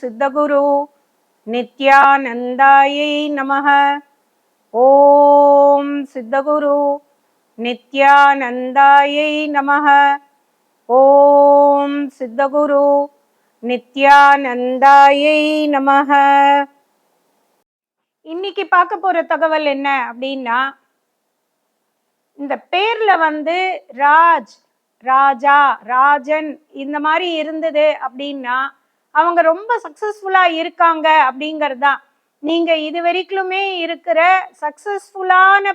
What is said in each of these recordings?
சித்தகுரு நித்யானந்தாயை நமக. ஓம் சித்தகுரு நித்யானந்தாயை நமக. ஓம் சித்தகுரு நித்யானந்தாயை நமக. இன்னைக்கு பார்க்க போற தகவல் என்ன அப்படின்னா இந்த பேர்ல வந்து ராஜ் ராஜா ராஜன் இந்த மாதிரி இருந்தது அப்படின்னா அவங்க ரொம்ப சக்சஸ்ஃபுல்லா இருக்காங்க அப்படிங்கிறது தான் நீங்க இது வரைக்குமே இருக்கிற சக்சஸ்ஃபுல்லான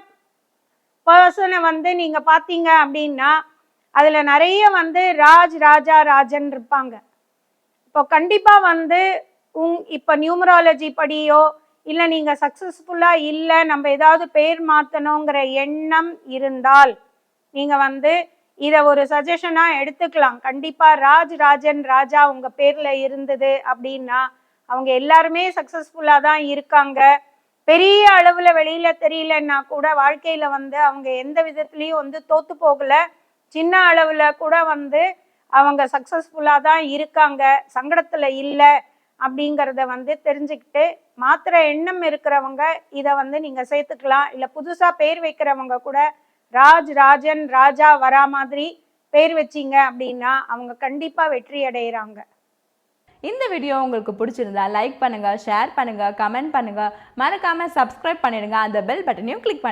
பர்சனை வந்து நீங்க பார்த்தீங்க அப்படின்னா அதுல நிறைய வந்து ராஜ் ராஜா ராஜன் இருப்பாங்க. இப்போ கண்டிப்பா வந்து உங் இப்போ நியூமராலஜி படியோ இல்லை நீங்க சக்சஸ்ஃபுல்லா இல்லை நம்ம ஏதாவது பேர் மாத்தணுங்கிற எண்ணம் இருந்தால் நீங்க வந்து இதை ஒரு சஜஷனாக எடுத்துக்கலாம். கண்டிப்பாக ராஜ் ராஜன் ராஜா உங்கள் பேரில் இருந்தது அப்படின்னா அவங்க எல்லாருமே சக்ஸஸ்ஃபுல்லாக தான் இருக்காங்க. பெரிய அளவில் வெளியில் தெரியலன்னா கூட வாழ்க்கையில் வந்து அவங்க எந்த விதத்துலேயும் வந்து தோற்று போகலை. சின்ன அளவில் கூட வந்து அவங்க சக்ஸஸ்ஃபுல்லாக தான் இருக்காங்க. சங்கடத்தில் இல்லை அப்படிங்கிறத வந்து தெரிஞ்சுக்கிட்டு மாத்திர எண்ணம் இருக்கிறவங்க இதை வந்து நீங்கள் சேர்த்துக்கலாம். இல்லை புதுசாக பேர் வைக்கிறவங்க கூட ராஜ் ராஜன் ராஜா வரா மாதிரி பேர் வச்சீங்க அப்படின்னா அவங்க கண்டிப்பா வெற்றி அடைகிறாங்க இந்த வீடியோ உங்களுக்கு பிடிச்சிருந்தா லைக் பண்ணுங்க ஷேர் பண்ணுங்க கமெண்ட் பண்ணுங்க. மறக்காம சப்ஸ்கிரைப் பண்ணிடுங்க. அந்த பெல் பட்டனையும் கிளிக் பண்ணி